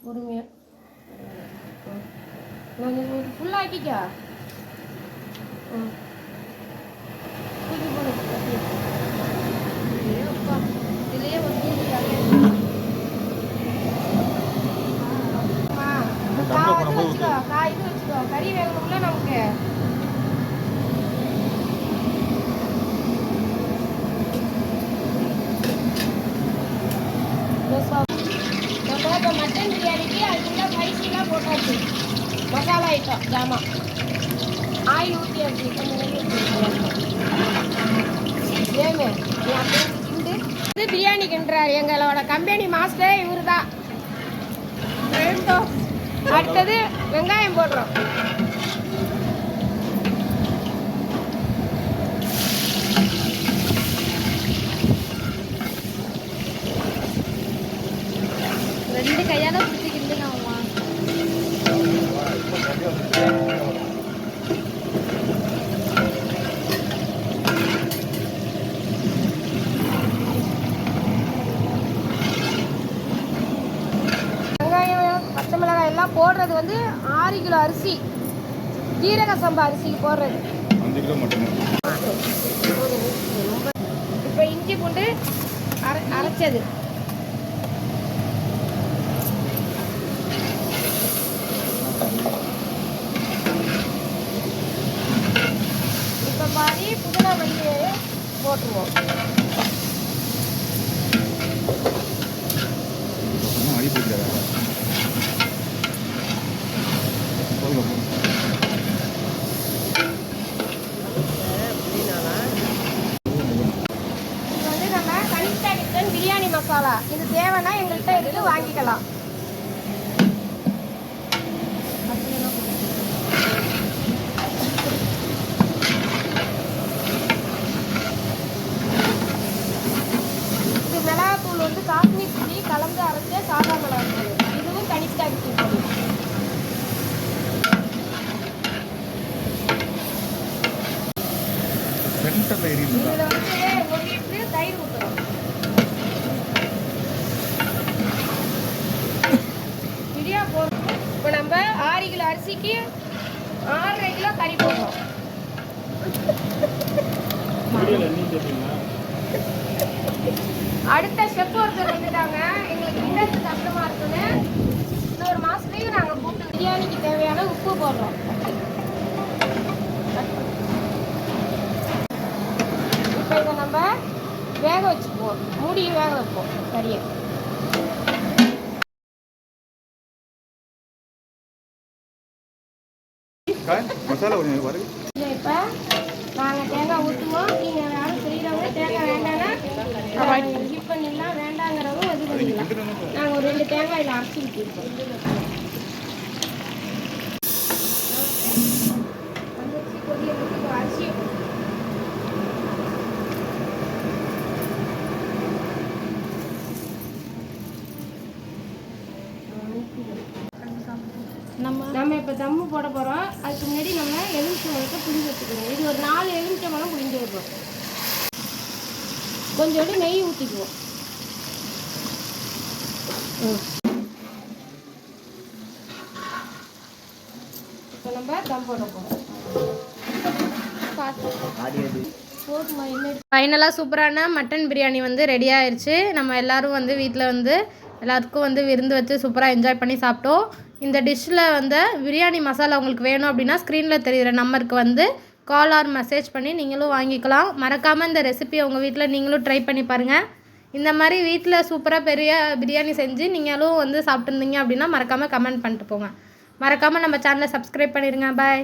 모르면. 너는 콜라 이기자 응. Masala item ஜாமான் oil ஊற்றியாச்சு ஏமே இது பிரியாணி கிண்டுறாரு எங்களோட கம்பெனி மாஸ்டர் இவரு தான் அடுத்தது வெங்காயம் போடுறோம். போடுறது வந்து ஆறு கிலோ அரிசி ஜீரக சம்பா அரிசிக்கு போடுறது. இப்போ இஞ்சி பூண்டு அரை அரைச்சது. இப்போ பாதி புதினா மல்லி போட்டுருவோம் அடி பிடிக்காத போதும் இது வந்து நம்ம கனிஷ்டா கிச்சன் பிரியாணி மசாலா இது தேவைன்னா எங்கள்கிட்ட எடுத்து வாங்கிக்கலாம். இது மிளகாத்தூள் வந்து காஷ்மீர் சில்லி கலந்து அரைச்ச சாதா மிளகாத்தூள். இதுவும் இதில் வந்து ஒரு லிட்டரு தயிர் ஊற்றுறோம் இடியா போடுறோம் இப்போ நம்ம ஆறு கிலோ அரிசிக்கு ஆறரை கிலோ கறி போடுறோம். அடுத்த ஸ்டெப் ஒருத்தர் வந்துட்டாங்க. எங்களுக்கு இன்னத்து கஷ்டமா இருக்குன்னு இன்னொரு மாசத்துலயும் நாங்க கூப்பிட்டு பிரியாணிக்கு தேவையான உப்பு போடுறோம். இப்போ இதை நம்ம வேக வச்சுக்குவோம். மூடி வேக வைப்போம். கறியை காய் மசாலா கொஞ்சம் இல்லை இப்போ நாங்கள் தேங்காய் ஊற்றுவோம் நீங்கள் யாரும் செய்கிறவங்க தேங்காய் வேண்டாம்னா ஸ்கிப் பண்ணிடலாம். வேண்டாங்கிறவங்க இது பண்ணிடலாம். நாங்கள் ஒரு ரெண்டு தேங்காயில் அரைச்சி ஊற்றிருக்கோம் வந்துருச்சு கொதியலுக்கு இப்போ அரிசி நம்ம நம்ம இப்போ தம்மு போட போகிறோம் அதுக்கு முன்னாடி நம்ம எலுமிச்சை பழத்தை புளிஞ்சு வச்சுக்கணும். இது ஒரு நாலு எலுமிச்சை பழம் புளிஞ்சு வைப்போம் கொஞ்சோண்டு நெய் ஊற்றிக்குவோம் இப்போ நம்ம தம் போட போகிறோம் ஃபைனலாக சூப்பரான மட்டன் பிரியாணி வந்து ரெடி ஆயிருச்சு. நம்ம எல்லாரும் வந்து வீட்டில் வந்து எல்லாத்துக்கும் வந்து விருந்து வச்சு சூப்பராக என்ஜாய் பண்ணி சாப்பிட்டோம். இந்த டிஷ்ஷில் வந்து பிரியாணி மசாலா உங்களுக்கு வேணும் அப்படின்னா ஸ்க்ரீனில் தெரிகிற நம்பருக்கு வந்து கால் ஆர் மெசேஜ் பண்ணி நீங்களும் வாங்கிக்கலாம். மறக்காமல் இந்த ரெசிபியை உங்கள் வீட்டில் நீங்களும் ட்ரை பண்ணி பாருங்கள் இந்த மாதிரி வீட்டில் சூப்பராக பெரிய பிரியாணி செஞ்சு நீங்களும் வந்து சாப்பிட்ருந்தீங்க அப்படின்னா மறக்காமல் கமெண்ட் பண்ணிட்டு போங்க. மறக்காமல் நம்ம சேனலை சப்ஸ்கிரைப் பண்ணிடுங்க பாய்